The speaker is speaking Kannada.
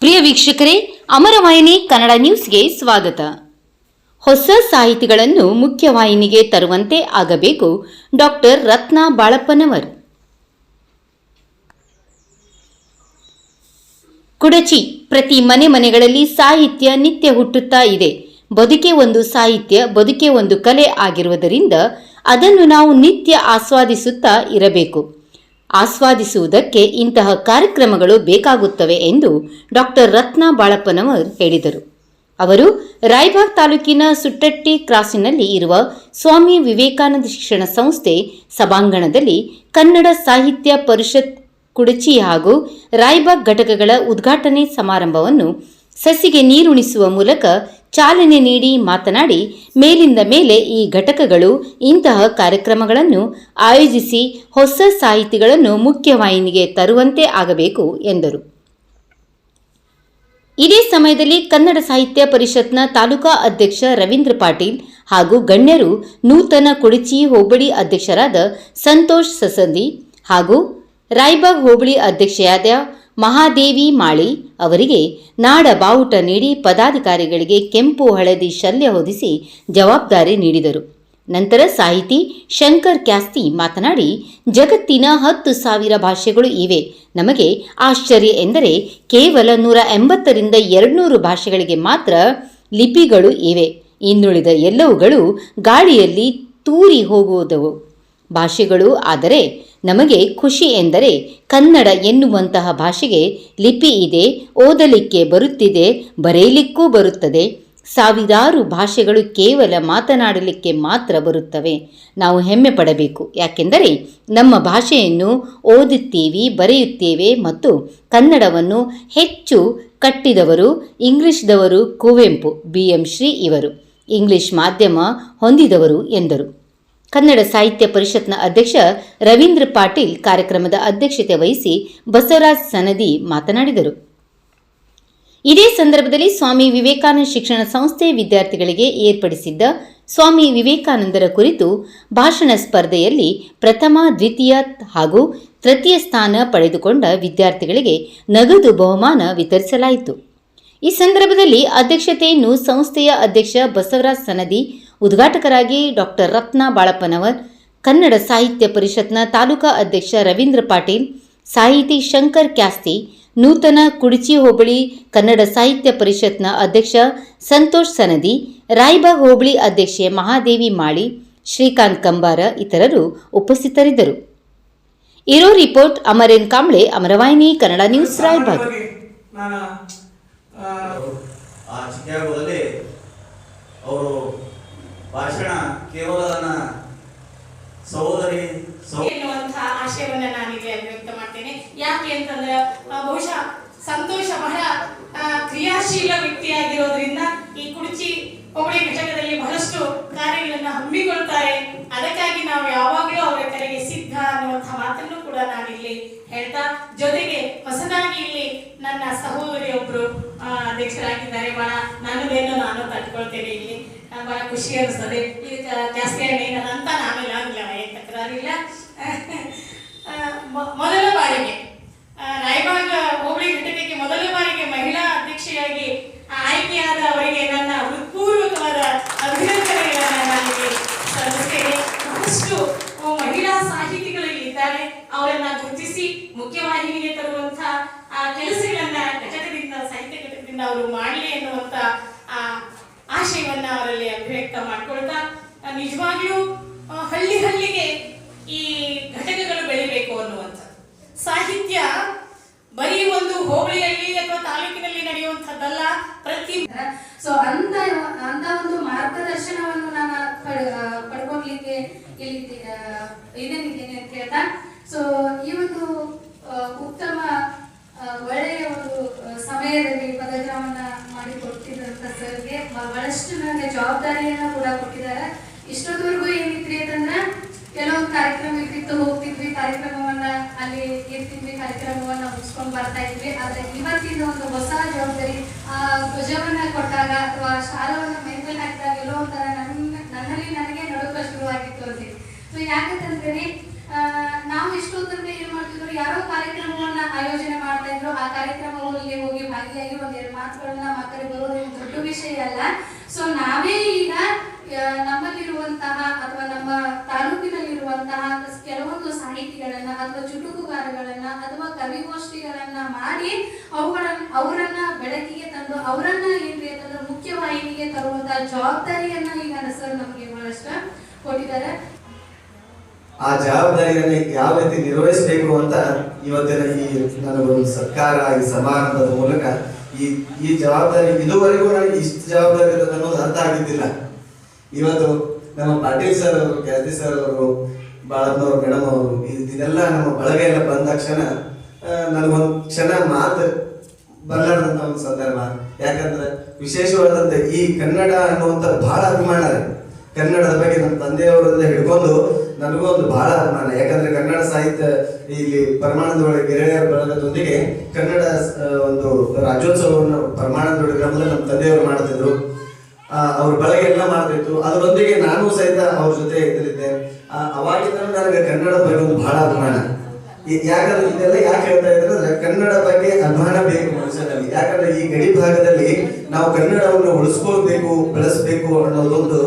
ಪ್ರಿಯ ವೀಕ್ಷಕರೇ, ಅಮರವಾಹಿನಿ ಕನ್ನಡ ನ್ಯೂಸ್ಗೆ ಸ್ವಾಗತ. ಹೊಸ ಸಾಹಿತಿಗಳನ್ನು ಮುಖ್ಯವಾಹಿನಿಗೆ ತರುವಂತೆ ಆಗಬೇಕು ಡಾಕ್ಟರ್ ರತ್ನ ಬಾಳಪ್ಪನವರ್. ಕುಡಚಿ ಪ್ರತಿ ಮನೆ ಮನೆಗಳಲ್ಲಿ ಸಾಹಿತ್ಯ ನಿತ್ಯ ಹುಟ್ಟುತ್ತಾ ಇದೆ. ಬದುಕೆ ಒಂದು ಸಾಹಿತ್ಯ, ಬದುಕೆ ಒಂದು ಕಲೆ ಆಗಿರುವುದರಿಂದ ಅದನ್ನು ನಾವು ನಿತ್ಯ ಆಸ್ವಾದಿಸುತ್ತಾ ಇರಬೇಕು. ಆಸ್ವಾದಿಸುವುದಕ್ಕೆ ಇಂತಹ ಕಾರ್ಯಕ್ರಮಗಳು ಬೇಕಾಗುತ್ತವೆ ಎಂದು ಡಾಕ್ಟರ್ ರತ್ನ ಬಾಳಪ್ಪನವರ್ ಹೇಳಿದರು. ಅವರು ರಾಯಬಾಗ್ ತಾಲೂಕಿನ ಸುಟ್ಟಟ್ಟಿ ಕ್ರಾಸಿನಲ್ಲಿ ಇರುವ ಸ್ವಾಮಿ ವಿವೇಕಾನಂದ ಶಿಕ್ಷಣ ಸಂಸ್ಥೆ ಸಭಾಂಗಣದಲ್ಲಿ ಕನ್ನಡ ಸಾಹಿತ್ಯ ಪರಿಷತ್ ಕುಡಚಿ ಹಾಗೂ ರಾಯಬಾಗ್ ಘಟಕಗಳ ಉದ್ಘಾಟನೆ ಸಮಾರಂಭವನ್ನು ಸಸಿಗೆ ನೀರುಣಿಸುವ ಮೂಲಕ ಚಾಲನೆ ನೀಡಿ ಮಾತನಾಡಿ, ಮೇಲಿಂದ ಮೇಲೆ ಈ ಘಟಕಗಳು, ಇಂತಹ ಕಾರ್ಯಕ್ರಮಗಳನ್ನು ಆಯೋಜಿಸಿ ಹೊಸ ಸಾಹಿತಿಗಳನ್ನು ಮುಖ್ಯವಾಹಿನಿಗೆ ತರುವಂತೆ ಆಗಬೇಕು, ಎಂದರು. ಇದೇ ಸಮಯದಲ್ಲಿ ಕನ್ನಡ ಸಾಹಿತ್ಯ ಪರಿಷತ್ನ ತಾಲೂಕಾ ಅಧ್ಯಕ್ಷ ರವೀಂದ್ರ ಪಾಟೀಲ್ ಹಾಗೂ ಗಣ್ಯರು ನೂತನ ಕುಡಚಿ ಹೋಬಳಿ ಅಧ್ಯಕ್ಷರಾದ ಸಂತೋಷ್ ಸಸಂದಿ ಹಾಗೂ ರಾಯ್ಬಾಗ್ ಹೋಬಳಿ ಅಧ್ಯಕ್ಷೆಯಾದ ಮಹಾದೇವಿ ಮಾಳಿ ಅವರಿಗೆ ನಾಡ ಬಾವುಟ ನೀಡಿ ಪದಾಧಿಕಾರಿಗಳಿಗೆ ಕೆಂಪು ಹಳದಿ ಶಲ್ಯ ಹೊದಿಸಿ ಜವಾಬ್ದಾರಿ ನೀಡಿದರು. ನಂತರ ಸಾಹಿತಿ ಶಂಕರ್ ಕ್ಯಾಸ್ತಿ ಮಾತನಾಡಿ, ಜಗತ್ತಿನ ಹತ್ತು ಸಾವಿರ ಭಾಷೆಗಳು ಇವೆ. ನಮಗೆ ಆಶ್ಚರ್ಯ ಎಂದರೆ ಕೇವಲ ನೂರ ಎಂಬತ್ತರಿಂದ ಎರಡುನೂರು ಭಾಷೆಗಳಿಗೆ ಮಾತ್ರ ಲಿಪಿಗಳು ಇವೆ. ಇನ್ನುಳಿದ ಎಲ್ಲವುಗಳು ಗಾಳಿಯಲ್ಲಿ ತೂರಿ ಹೋಗುವುದವು. ಭಾಷೆಗಳು ಆದರೆ ನಮಗೆ ಖುಷಿ ಎಂದರೆ ಕನ್ನಡ ಎನ್ನುವಂತಹ ಭಾಷೆಗೆ ಲಿಪಿ ಇದೆ, ಓದಲಿಕ್ಕೆ ಬರುತ್ತಿದೆ, ಬರೆಯಲಿಕ್ಕೂ ಬರುತ್ತದೆ. ಸಾವಿರಾರು ಭಾಷೆಗಳು ಕೇವಲ ಮಾತನಾಡಲಿಕ್ಕೆ ಮಾತ್ರ ಬರುತ್ತವೆ. ನಾವು ಹೆಮ್ಮೆ ಪಡಬೇಕು. ಯಾಕೆಂದರೆ ನಮ್ಮ ಭಾಷೆಯನ್ನು ಓದುತ್ತೀವಿ, ಬರೆಯುತ್ತೇವೆ ಮತ್ತು ಕನ್ನಡವನ್ನು ಹೆಚ್ಚು ಕಟ್ಟಿದವರು ಇಂಗ್ಲಿಷ್ದವರು ಕುವೆಂಪು, ಬಿ ಎಂ ಶ್ರೀ ಇವರು. ಇಂಗ್ಲಿಷ್ ಮಾಧ್ಯಮ ಹೊಂದಿದವರು ಎಂದರು. ಕನ್ನಡ ಸಾಹಿತ್ಯ ಪರಿಷತ್ನ ಅಧ್ಯಕ್ಷ ರವೀಂದ್ರ ಪಾಟೀಲ್ ಕಾರ್ಯಕ್ರಮದ ಅಧ್ಯಕ್ಷತೆ ವಹಿಸಿ ಬಸವರಾಜ್ ಸನದಿ ಮಾತನಾಡಿದರು. ಇದೇ ಸಂದರ್ಭದಲ್ಲಿ ಸ್ವಾಮಿ ವಿವೇಕಾನಂದ ಶಿಕ್ಷಣ ಸಂಸ್ಥೆ ವಿದ್ಯಾರ್ಥಿಗಳಿಗೆ ಏರ್ಪಡಿಸಿದ್ದ ಸ್ವಾಮಿ ವಿವೇಕಾನಂದರ ಕುರಿತು ಭಾಷಣ ಸ್ಪರ್ಧೆಯಲ್ಲಿ ಪ್ರಥಮ, ದ್ವಿತೀಯ ಹಾಗೂ ತೃತೀಯ ಸ್ಥಾನ ಪಡೆದುಕೊಂಡ ವಿದ್ಯಾರ್ಥಿಗಳಿಗೆ ನಗದು ಬಹುಮಾನ ವಿತರಿಸಲಾಯಿತು. ಈ ಸಂದರ್ಭದಲ್ಲಿ ಅಧ್ಯಕ್ಷತೆಯನ್ನು ಸಂಸ್ಥೆಯ ಅಧ್ಯಕ್ಷ ಬಸವರಾಜ್ ಸನದಿ ಉದ್ಘಾಟಕರಾಗಿ ಡಾಕ್ಟರ್ ರತ್ನ ಬಾಳಪ್ಪನವರ್, ಕನ್ನಡ ಸಾಹಿತ್ಯ ಪರಿಷತ್ನ ತಾಲೂಕಾ ಅಧ್ಯಕ್ಷ ರವೀಂದ್ರ ಪಾಟೀಲ್, ಸಾಹಿತಿ ಶಂಕರ್ ಕ್ಯಾಸ್ತಿ, ನೂತನ ಕುಡಚಿ ಹೋಬಳಿ ಕನ್ನಡ ಸಾಹಿತ್ಯ ಪರಿಷತ್ನ ಅಧ್ಯಕ್ಷ ಸಂತೋಷ್ ಸನದಿ ರಾಯಬಾಗ್ ಹೋಬಳಿ ಅಧ್ಯಕ್ಷೆ ಮಹಾದೇವಿ ಮಾಳಿ, ಶ್ರೀಕಾಂತ್ ಕಂಬಾರ ಇತರರು ಉಪಸ್ಥಿತರಿದ್ದರು. ಇರೋ ರಿಪೋರ್ಟ್, ಅಮರೇನ್ ಕಾಂಬ್ಳೆ, ಅಮರವಾಹಿನಿ, ಕನ್ನಡ ನ್ಯೂಸ್, ರಾಯಬಾಗ್. ಅವರು ಭಾಷಣ ಕೇವಲ ನನ್ನ ಸಹೋದರಿ, ಸಹೋ ಎನ್ನುವಂತಹ ಆಶಯವನ್ನ ನಾನಿಲ್ಲಿ ವ್ಯಕ್ತ ಮಾಡ್ತೇನೆ. ಯಾಕೆ ಅಂತಂದ್ರೆ ಬಹುಶಃ ಸಂತೋಷ ಬಹಳ ಕ್ರಿಯಾಶೀಲ ವ್ಯಕ್ತಿಯಾಗಿರೋದ್ರಿಂದ ಈ ಕುಡಚಿ ಹೋಬಳಿ ಘಟಕದಲ್ಲಿ ಬಹಳಷ್ಟು ಕಾರ್ಯಗಳನ್ನ ಹಮ್ಮಿಕೊಳ್ತಾರೆ. ಅದಕ್ಕಾಗಿ ನಾವು ಯಾವಾಗಲೂ ಅವರ ಕರೆಗೆ ಸಿದ್ಧ ಅನ್ನುವಂತಹ ಮಾತನ್ನು ಕೂಡ ನಾನಿಲ್ಲಿ ಹೇಳ್ತಾ, ಜೊತೆಗೆ ಹೊಸದಾಗಿ ಇಲ್ಲಿ ನನ್ನ ಸಹೋದರಿಯೊಬ್ರು ಅಧ್ಯಕ್ಷರಾಗಿದ್ದಾರೆ. ಬಹಳ ನನ್ನದೇನು ನಾನು ತಟ್ಕೊಳ್ತೇನೆ ಇಲ್ಲಿ. ಬಹಳ ಖುಷಿ ಅನಿಸ್ತದೆ. ಇದಕ್ಕೆ ಜಾಸ್ತಿ ಏನಿಲ್ಲ ಅಂತ ನಾವೆಲ್ಲ ಆಗಿಲ್ಲ ಏನ್ ತಕರಾರಿಲ್ಲ ಮೊದಲ ಬಾರಿಗೆ ರಾಯಬಾಗ ಹೋಬಳಿ ಘಟಕಕ್ಕೆ ಮೊದಲ ಬಾರಿಗೆ ಮಹಿಳಾ ಅಧ್ಯಕ್ಷೆಯಾಗಿ ಆಯ್ಕೆಯಾದ ಅವರಿಗೆ ನನ್ನ ಹೃತ್ಪೂರ್ವಕವಾದ ಅಭಿನಂದನೆಗಳನ್ನು ನಾನಿಲ್ಲಿ ಸಲ್ಲಿಸ್ತೇನೆ. ಬಹಳಷ್ಟು ಮಹಿಳಾ ಸಾಹಿತಿಗಳು ಇಲ್ಲಿ ಇದ್ದಾರೆ. ಅವರನ್ನ ಗುರುತಿಸಿ ಮುಖ್ಯವಾಹಿನಿಗೆ ತರುವಂತಹ ಆ, ಕೆಲಸಗಳನ್ನ ಘಟಕದಿಂದ, ಸಾಹಿತ್ಯ ಘಟಕದಿಂದ ಅವರು ಮಾಡಲಿ ಎನ್ನುವಂತ ಆ ಆಶಯವನ್ನ ಅವರಲ್ಲಿ ಅಭಿವ್ಯಕ್ತ ಮಾಡ್ಕೊಳ್ತಾ ನಿಜವಾಗಿಯೂ ಹಳ್ಳಿ ಹಳ್ಳಿಗೆ ಈ ಘಟಕಗಳು ಬೆಳಿಬೇಕು ಅನ್ನುವಂಥ ಸಾಹಿತ್ಯ ಬರೀ ಒಂದು ಹೋಬಳಿಯಲ್ಲಿ ಅಥವಾ ತಾಲೂಕಿನಲ್ಲಿ ನಡೆಯುವಂಥದ್ದಲ್ಲ, ಪ್ರತಿ ಸೊ ಅಂತ ಅಂತ ಒಂದು ಮಾರ್ಗದರ್ಶನವನ್ನು ನಾನು ಪಡ್ಕೊಳ್ಲಿಕ್ಕೆ ಇಲ್ಲಿ ಇದನ್ನಿದ್ದೇನೆ ಅಂತ ಹೇಳ್ತಾ? ಸೊ ಈ ಒಂದು ಉತ್ತಮ ಒಳ್ಳೆಯ ಒಂದು ಸಮಯದಲ್ಲಿ ಪದಗ್ರಾಮನ ಸರ್ಗೆ ಬಹಳಷ್ಟು ನನಗೆ ಜವಾಬ್ದಾರಿಯನ್ನ ಕೂಡ ಕೊಟ್ಟಿದ್ದಾರೆ. ಇಷ್ಟೊತ್ತವರೆಗೂ ಏನಿತ್ರಿ ಅಂತಂದ್ರೆ, ಕೆಲವೊಂದು ಕಾರ್ಯಕ್ರಮ ಇರ್ತಿತ್ತು ಹೋಗ್ತಿದ್ವಿ. ಕಾರ್ಯಕ್ರಮವನ್ನ ಅಲ್ಲಿ ಇರ್ತಿದ್ವಿ. ಕಾರ್ಯಕ್ರಮವನ್ನ ಮುಗಿಸ್ಕೊಂಡು ಬರ್ತಾ ಇದ್ವಿ. ಆದ್ರೆ ಇವತ್ತಿನ ಒಂದು ಹೊಸ ಜವಾಬ್ದಾರಿ, ಆ ಧ್ವಜವನ್ನ ಕೊಟ್ಟಾಗ ಅಥವಾ ಶಾಲವನ್ನ ಮೇಲ್ಮೇಲೆ ಹಾಕಿದಾಗ ಎಲ್ಲೋ ಒಂಥರ ನನ್ನ, ನನ್ನಲ್ಲಿ ನನಗೆ ನಡುಕ ಶುರುವಾಗಿತ್ತು ಅಂತ. ಸೊ ಯಾಕಂತಂದ್ರೆ ಆ, ನಾವು ಇಷ್ಟೊತ್ತಂದ್ರೆ ಏನ್ ಮಾಡ್ತಿದ್ರು ಯಾರೋ ಕಾರ್ಯಕ್ರಮವನ್ನ ಆಯೋಜನೆ ಮಾಡ್ತಾ ಇದ್ರು ಮಾಡಿದ್ರು ಆ ಕಾರ್ಯಕ್ರಮಗಳಿಗೆ ಹೋಗಿ ಭಾಗಿಯಾಗಿ ಒಂದೆರಡು ಮಾತುಗಳನ್ನ ಮಕ್ಕಳಿಗೆ ಬರೋದೇನು ದೊಡ್ಡ ವಿಷಯ ಅಲ್ಲ. ಸೊ ನಾವೇ ಈಗ ನಮ್ಮಲ್ಲಿರುವಂತಹ ಅಥವಾ ನಮ್ಮ ತಾಲೂಕಿನಲ್ಲಿರುವಂತಹ ಕೆಲವೊಂದು ಸಾಹಿತಿಗಳನ್ನ ಅಥವಾ ಚುಟುಕುಗಾರಗಳನ್ನ ಅಥವಾ ಕವಿಗೋಷ್ಠಿಗಳನ್ನ ಮಾಡಿ ಅವುಗಳನ್ನ ಅವರನ್ನ ಬೆಳಕಿಗೆ ತಂದು ಅವರನ್ನ ಏನ್ರಿ ಅಂತಂದ್ರೆ ಮುಖ್ಯವಾಹಿನಿಗೆ ತರುವಂತಹ ಜವಾಬ್ದಾರಿಯನ್ನ ಈಗ ಸರ್ ನಮಗೆ ಬಹಳಷ್ಟು ಕೊಟ್ಟಿದ್ದಾರೆ. ಆ ಜವಾಬ್ದಾರಿಯನ್ನು ಯಾವ ರೀತಿ ನಿರ್ವಹಿಸಬೇಕು ಅಂತ ಇವತ್ತಿನ ಈ ನನಗೊಂದು ಸರ್ಕಾರ, ಈ ಸಮಾರಂಭದ ಮೂಲಕ ಈ ಈ ಜವಾಬ್ದಾರಿ ಇದುವರೆಗೂ ನನಗೆ ಇಷ್ಟು ಜವಾಬ್ದಾರಿ ಇರೋದು ಅನ್ನೋದು ಅರ್ಥ ಆಗಿದ್ದಿಲ್ಲ. ಇವತ್ತು ನಮ್ಮ ಪಾಟೀಲ್ ಸರ್ ಅವರು ಖ್ಯಾತಿ ಸರ್ ಅವರು, ಬಾಳಪ್ಪನವರು, ಮೇಡಮ್ ಅವರು ಇದ್- ಇದೆಲ್ಲ ನಮ್ಮ ಬಳಗ ಎಲ್ಲ ಬಂದ ತಕ್ಷಣ ನನಗೊಂದು ಕ್ಷಣ ಮಾತು ಬರಲಾರ್ದಂತ ಒಂದು ಸಂದರ್ಭ. ಯಾಕಂದ್ರೆ ವಿಶೇಷವಾದಂತ ಈ ಕನ್ನಡ ಅನ್ನುವಂಥ ಬಹಳ ಅಭಿಮಾನ ಕನ್ನಡದ ಬಗ್ಗೆ ನಮ್ಮ ತಂದೆಯವರಿಂದ ಹಿಡ್ಕೊಂಡು ನನಗೂ ಒಂದು ಬಹಳ ಅಭಿಮಾನ. ಯಾಕಂದ್ರೆ ಕನ್ನಡ ಸಾಹಿತ್ಯ ಇಲ್ಲಿ ಪ್ರಮಾಣದೊಳಗೆ ಗೆಳೆಯರ ಬಳಗದೊಂದಿಗೆ ಕನ್ನಡ ಒಂದು ರಾಜ್ಯೋತ್ಸವವನ್ನು ಪ್ರಮಾಣದೊಳಗೆ ಗ್ರಾಮದಲ್ಲಿ ನಮ್ಮ ತಂದೆಯವರು ಮಾಡ್ತಿದ್ರು. ಅವ್ರ ಬಳಗೆ ಎಲ್ಲ ಮಾಡ್ತಿತ್ತು ಅದರೊಂದಿಗೆ ನಾನು ಸಹಿತ ಅವ್ರ ಜೊತೆ ಇದ್ದಿದ್ದೆ. ಅವಾಗಿಂದ ನನಗೆ ಕನ್ನಡದ ಬಗ್ಗೆ ಒಂದು ಬಹಳ ಅಭಿಮಾನ. ಯಾಕಂದ್ರೆ ಇದೆಲ್ಲ ಯಾಕೆ ಹೇಳ್ತಾ ಇದ್ರೆ ಕನ್ನಡ ಬಗ್ಗೆ ಅಭಿಮಾನ ಬೇಕು ಮನುಷ್ಯನಲ್ಲಿ. ಯಾಕಂದ್ರೆ ಈ ಗಡಿ ಭಾಗದಲ್ಲಿ ನಾವು ಕನ್ನಡವನ್ನು ಉಳಿಸ್ಕೊಳ್ಬೇಕು, ಬೆಳೆಸ್ಬೇಕು ಅನ್ನೋದೊಂದು